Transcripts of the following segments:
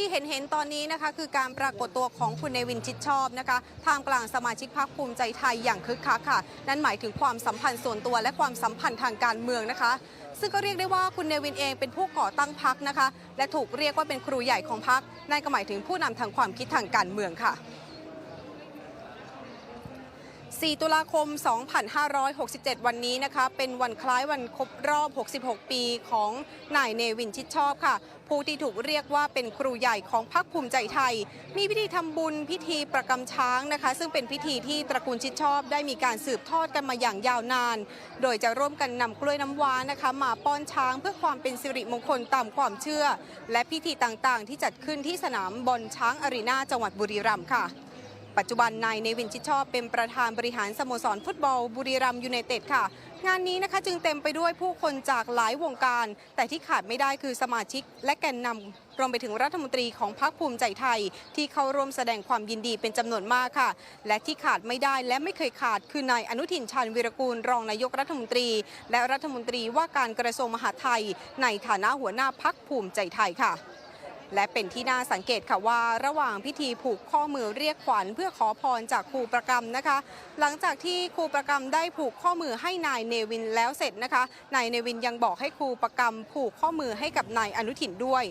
ที่เห็นเห็นตอนนี้นะคะ คือการปรากฏตัวของคุณเนวินชิดชอบนะคะท่ามกลางสมาชิกพรรคภูมิใจไทยอย่างคึกคักค่ะ นั่นหมายถึงความสัมพันธ์ส่วนตัวและความสัมพันธ์ทางการเมืองนะคะ ซึ่งก็เรียกได้ว่าคุณเนวินเองเป็นผู้ก่อตั้งพรรคนะคะ และถูกเรียกว่าเป็นครูใหญ่ของพรรคนั่นก็หมายถึงผู้นำทางความคิดทางการเมืองค่ะ 4 ตุลาคม 2567 วันนี้นะคะ เป็นวันคล้ายวันครบรอบ 66 ปีของนายเนวินชิดชอบค่ะ ผู้ที่ถูกเรียกว่าเป็นครูใหญ่ของพรรคภูมิใจไทย มีพิธีทำบุญพิธีประกำช้างนะคะ ซึ่งเป็นพิธีที่ตระกูลชิดชอบได้มีการสืบทอดกันมาอย่างยาวนาน โดยจะร่วมกันนำกล้วยน้ำว้านะคะ มาป้อนช้างเพื่อความเป็นสิริมงคลตามความเชื่อ และพิธีต่างๆ ที่จัดขึ้นที่สนามบอลช้างอารีนาจังหวัดบุรีรัมย์ค่ะ ปัจจุบันนายเนวินชิดชอบเป็นประธานบริหารสโมสรฟุตบอลบุรีรัมยูไนเต็ดค่ะ งานนี้นะคะจึงเต็มไปด้วยผู้คนจากหลายวงการ แต่ที่ขาดไม่ได้คือสมาชิกและแกนนำรวมไปถึงรัฐมนตรีของพรรคภูมิใจไทย ที่เข้าร่วมแสดงความยินดีเป็นจำนวนมากค่ะ และที่ขาดไม่ได้และไม่เคยขาดคือนายอนุทินชาญวีรกูลรองนายกรัฐมนตรี และรัฐมนตรีว่าการกระทรวงมหาดไทย ในฐานะหัวหน้าพรรคภูมิใจไทยค่ะ และเป็นที่น่าสังเกตค่ะว่าระหว่างพิธีผูกข้อมือเรียกขวัญ เพื่อขอพรจากครูประกรรมนะคะ หลังจากที่ครูประกรรมได้ผูกข้อมือให้นายเนวินแล้วเสร็จนะคะนายเนวินยังบอกให้ครูประกรรมผูกข้อมือให้กับนายอนุทินด้วย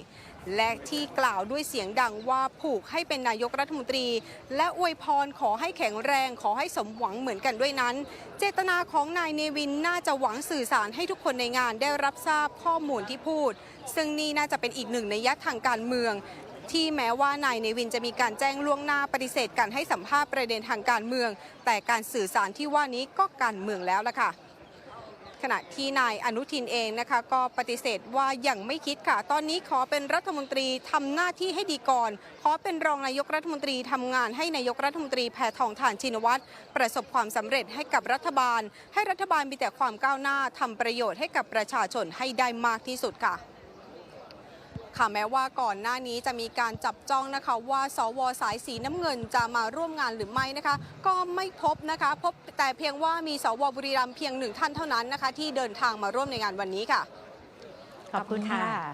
และที่กล่าวด้วยเสียงดังว่าผูกให้เป็นนายกรัฐมนตรี และอวยพรขอให้แข็งแรงขอให้สมหวังเหมือนกันด้วยนั้น เจตนาของนายเนวินน่าจะหวังสื่อสารให้ทุกคนในงานได้รับทราบข้อมูลที่พูด ซึ่งนี่น่าจะเป็นอีกหนึ่งในยยะทางการเมืองที่แม้ว่านายเนวินจะมีการแจ้งล่วงหน้าปฏิเสธการให้สัมภาษณ์ประเด็นทางการเมือง แต่การสื่อสารที่ว่านี้ก็การเมืองแล้วล่ะค่ะ ขณะที่นายอนุทินเองนะคะ ก็ปฏิเสธว่ายังไม่คิดค่ะ ตอนนี้ขอเป็นรัฐมนตรีทำหน้าที่ให้ดีก่อน ขอเป็นรองนายกรัฐมนตรีทำงานให้นายกรัฐมนตรีแพทองทานชินวัตรประสบความสำเร็จให้กับรัฐบาล ให้รัฐบาลมีแต่ความก้าวหน้าทำประโยชน์ให้กับประชาชนให้ได้มากที่สุดค่ะ ค่ะแม้ว่าก่อนหน้านี้จะมีการจับจ้องนะคะว่าสวสายสีน้ำเงินจะมาร่วมงานหรือไม่นะคะ ก็ไม่พบนะคะ พบแต่เพียงว่ามีสวบุรีรัมย์เพียงหนึ่งท่านเท่านั้นนะคะ ที่เดินทางมาร่วมในงานวันนี้ค่ะ ขอบคุณค่ะ